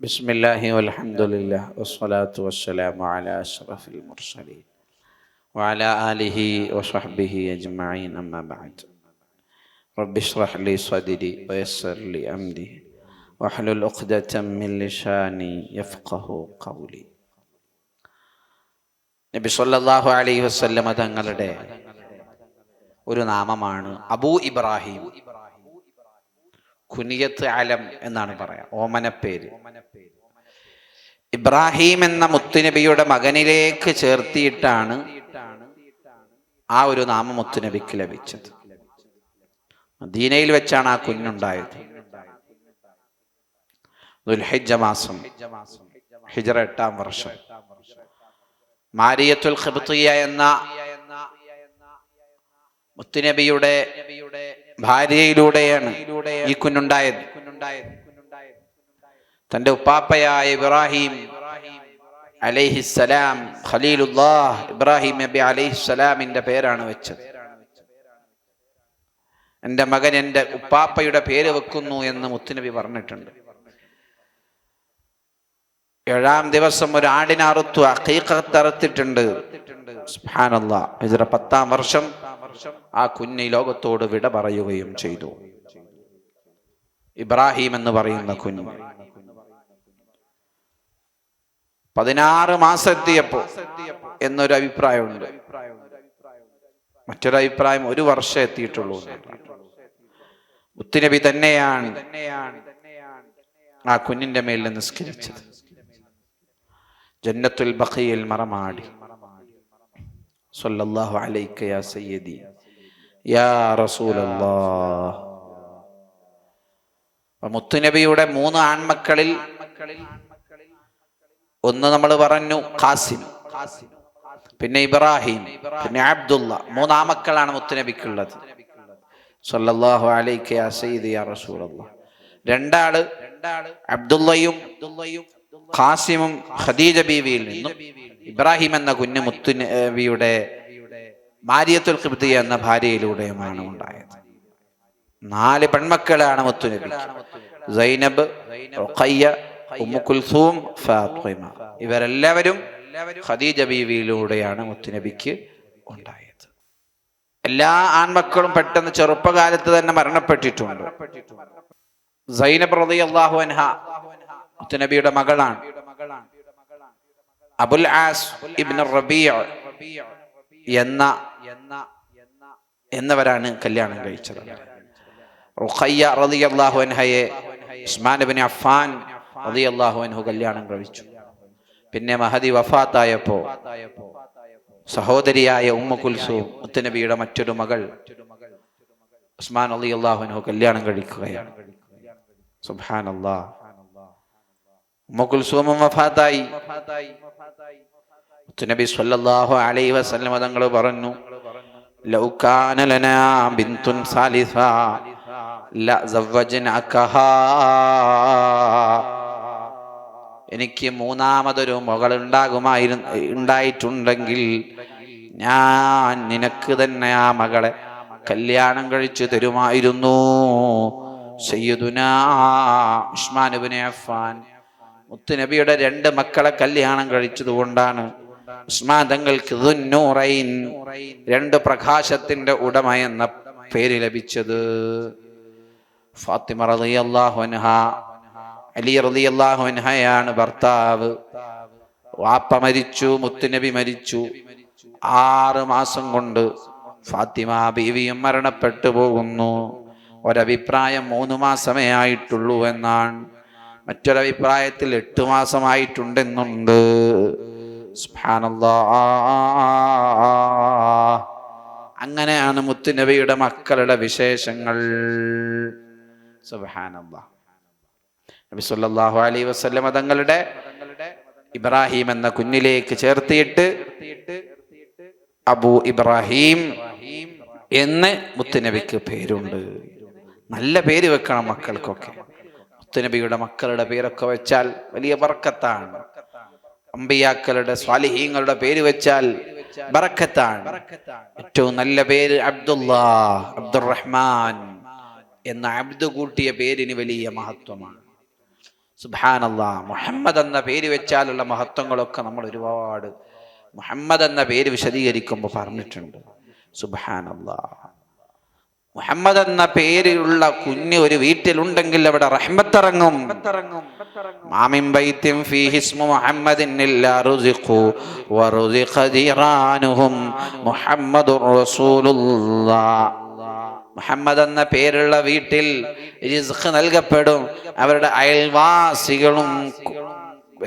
بسم الله والحمد لله والصلاة والسلام على أشرف المرسلين وعلى آله وصحبه أجمعين أما بعد رب اشرح لي صدري ويسر لي أمري واحلل عقدة من لساني يفقه قولي നബി സല്ലല്ലാഹു അലൈഹി വസല്ലമ തങ്ങളുടെ ഒരു നാമമാണ് അബൂ ഇബ്രാഹിം കുനിയത്ത് അലം എന്നാണ് പറയാം ഓമനപ്പേര് ഇബ്രാഹിം എന്ന മുത്തുനബിയുടെ മകനിലേക്ക് ചേർത്തിയിട്ടാണ് ആ ഒരു നാമം മുത്തുനബിക്ക് ലഭിച്ചത്. ദീനയിൽ വെച്ചാണ് ആ കുഞ്ഞുണ്ടായത്. ദുൽഹിജ്ജ മാസം ഹിജറ എട്ടാം വർഷം. മാരിയത്തുൽ എന്ന മുത്തുനബിയുടെ ഭാര്യയിലൂടെയാണ് ഈ കുഞ്ഞുണ്ടായത്. തന്റെ ഉപ്പാപ്പയായ ഇബ്രാഹിം അലൈഹിസ്സലാം ഖലീലുല്ലാഹ് ഇബ്രാഹിം നബി അലൈഹിസ്സലാമിന്റെ പേരാണ് വെച്ചത്. എന്റെ മകൻ എന്റെ ഉപ്പാപ്പയുടെ പേര് വെക്കുന്നു എന്ന് മുത്തുനബി പറഞ്ഞിട്ടുണ്ട്. ഏഴാം ദിവസം ഒരു ആടിനറുത്തു ഹിജ്റ പത്താം വർഷം ആ കുഞ്ഞ് ലോകത്തോട് വിട പറയുകയും ചെയ്തു. ഇബ്രാഹിം എന്ന് പറയുന്ന കുഞ്ഞ്. പതിനാറ് മാസം എത്തിയപ്പോ എന്നൊരു അഭിപ്രായമുണ്ട്. മറ്റൊരു അഭിപ്രായം ഒരു വർഷം എത്തിയിട്ടുള്ളൂ മുത്തുനബി തന്നെയാണ് ആ കുഞ്ഞിന്റെ മേലിൽ നിസ്കരിച്ചത്. ജന്നത്തുൽ ബഖയിൽ മറമാടി. സല്ലല്ലാഹു അലൈക യാ സയ്യിദി. യാ റസൂലല്ലാഹ് മുത്തുനബിയുടെ മൂന്ന് ആൺമക്കളിൽ ഒന്ന് നമ്മൾ പറഞ്ഞു ഖാസിം പിന്നെ ഇബ്രാഹിം പിന്നെ അബ്ദുള്ള. മൂന്നാമക്കളാണ് മുത്തുനബിക്കുള്ളത്. സല്ലല്ലാഹു അലൈക യാ സയ്യിദി യാ റസൂലല്ലാഹ് രണ്ടാൾ അബ്ദുള്ളയും ഖാസിമും ഖദീജ ബീവിയിൽ നിന്നും. ഇബ്രാഹിം എന്ന കുഞ്ഞു മുത്തു നബിയുടെ മാരിയത്തുൽ ഖിബ്തി എന്ന ഭാര്യയിലൂടെയുമാണ് ഉണ്ടായത്. നാല് പെൺമക്കളാണ് മുത്തുനബി സൈനബ് ഫാത്തിമ. ഇവരെല്ലാവരും ഖദീജ ബീവിയിലൂടെയാണ് മുത്തുനബിക്ക് ഉണ്ടായത്. എല്ലാ ആൺമക്കളും പെട്ടെന്ന് ചെറുപ്പകാലത്ത് തന്നെ മരണപ്പെട്ടിട്ടുണ്ട്. സൈനബ് റളിയല്ലാഹു അൻഹ മുത്തുനബിയുടെ മകളാണ്. അബുൽ ആസ് ഇബ്നു റബിയ എന്ന എന്നവരാണ് കല്യാണം കഴിച്ചത്. റുഖയ്യ അൻഹയെ ഉസ്മാൻ അൻഹു കല്യാണം കഴിച്ചു. പിന്നെ മഹദി വഫാത്തായപ്പോ സഹോദരിയായ ഉമ്മ കുൽസൂം മുത്തനബിയുടെ മറ്റൊരു മകൾ ഉസ്മാൻ റളിയല്ലാഹു അൻഹു കല്യാണം കഴിക്കുകയാണ്. സുബ്ഹാനല്ലാഹ്. ഉമ്മ കുൽസൂമും വഫാത്തായി. നബി സല്ലല്ലാഹു അലൈഹി വസല്ലം തങ്ങൾ പറഞ്ഞു ലൗകാന ലനാ ബിന്തുൻ സാലിസ ല സവജ്നാകഹ എനിക്ക് മൂന്നാമതൊരു മകൾ ഉണ്ടാകുമായിരുന്നു ഉണ്ടായിട്ടുണ്ടെങ്കിൽ ഞാൻ നിനക്ക് തന്നെ ആ മകളെ കല്യാണം കഴിച്ചു തരുമായിരുന്നു. സയ്യിദുനാ ഉസ്മാൻ ഇബ്നു അഫ്ഫാൻ മുത്തുനബിയുടെ രണ്ട് മക്കളെ കല്യാണം കഴിച്ചതുകൊണ്ടാണ് ഉസ്മാൻ തങ്ങൾക്ക് ദുന്നൂറൈൻ രണ്ട് പ്രകാശത്തിന്റെ ഉടമ എന്ന പേര് ലഭിച്ചത്. ഫാത്തിമ റളിയല്ലാഹു അൻഹ അലി റലി അൻഹയാണ് ഭർത്താവ്. വാപ്പ മരിച്ചു മുത്തുനബി മരിച്ചു. ആറ് മാസം കൊണ്ട് ഫാത്തിമ ബീവിയും മരണപ്പെട്ടു പോകുന്നു. ഒരഭിപ്രായം മൂന്ന് മാസമേ ആയിട്ടുള്ളൂ എന്നാണ്. മറ്റൊരഭിപ്രായത്തിൽ എട്ട് മാസമായിട്ടുണ്ടെന്നുണ്ട്. അങ്ങനെയാണ് മുത്തുനബിയുടെ മക്കളുടെ വിശേഷങ്ങൾ. നബി സല്ലല്ലാഹു അലൈഹി വസല്ലമ തങ്ങളുടെ ഇബ്രാഹിം എന്ന കുഞ്ഞിലേക്ക് ചേർത്തിയിട്ട് അബു ഇബ്രാഹിം എന്ന് മുത്തുനബിക്ക് പേരുണ്ട്. നല്ല പേര് വെക്കണം മക്കൾക്കൊക്കെ. മുത്തുനബിയുടെ മക്കളുടെ പേരൊക്കെ വെച്ചാൽ വലിയ ബർക്കത്താണ്. അമ്പിയാക്കളുടെ സ്വാലിഹീങ്ങളുടെ പേര് വെച്ചാൽ ബറക്കത്താണ് ഏറ്റവും നല്ല പേര് അബ്ദുല്ലാ അബ്ദുറഹ്മാൻ എന്ന അബ്ദു കൂട്ടിയ പേരിന് വലിയ മഹത്വമാണ്. സുബാനല്ലാ മുഹമ്മദ് എന്ന പേര് വെച്ചാലുള്ള മഹത്വങ്ങളൊക്കെ നമ്മൾ ഒരുപാട് മുഹമ്മദ് എന്ന പേര് വിശദീകരിക്കുമ്പോൾ പറഞ്ഞിട്ടുണ്ട്. സുബാനല്ലാ മുഹമ്മദ് എന്ന പേരിലുള്ള കുഞ്ഞ് ഒരു വീട്ടിലുണ്ടെങ്കിൽ അവിടെ റഹ്മത്തിറങ്ങും. മുഹമ്മദ് എന്ന പേരുള്ള വീട്ടിൽ റിസ്ഖ് നൽകപ്പെടും. അവരുടെ അയൽവാസികളും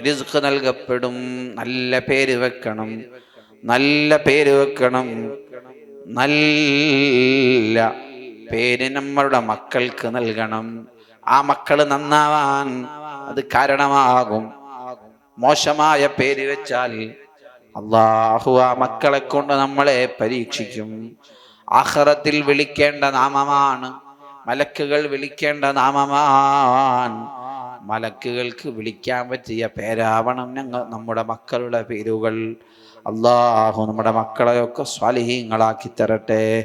റിസ്ഖ് നൽകപ്പെടും. നല്ല പേര് വെക്കണം. നല്ല പേര് വെക്കണം. നല്ല പേര് നമ്മളുടെ മക്കൾക്ക് നൽകണം. ആ മക്കൾ നന്നാവാൻ അത് കാരണമാകും. മോശമായ പേര് വെച്ചാൽ അള്ളാഹു ആ മക്കളെ കൊണ്ട് നമ്മളെ പരീക്ഷിക്കും. ആഹ്റത്തിൽ വിളിക്കേണ്ട നാമമാണ് മലക്കുകൾ വിളിക്കേണ്ട നാമമാണ്. മലക്കുകൾക്ക് വിളിക്കാൻ പറ്റിയ പേരാവണം ഞങ്ങൾ നമ്മുടെ മക്കളുടെ പേരുകൾ. അള്ളാഹു നമ്മുടെ മക്കളെയൊക്കെ സ്വാലിഹീങ്ങളാക്കി തരട്ടെ.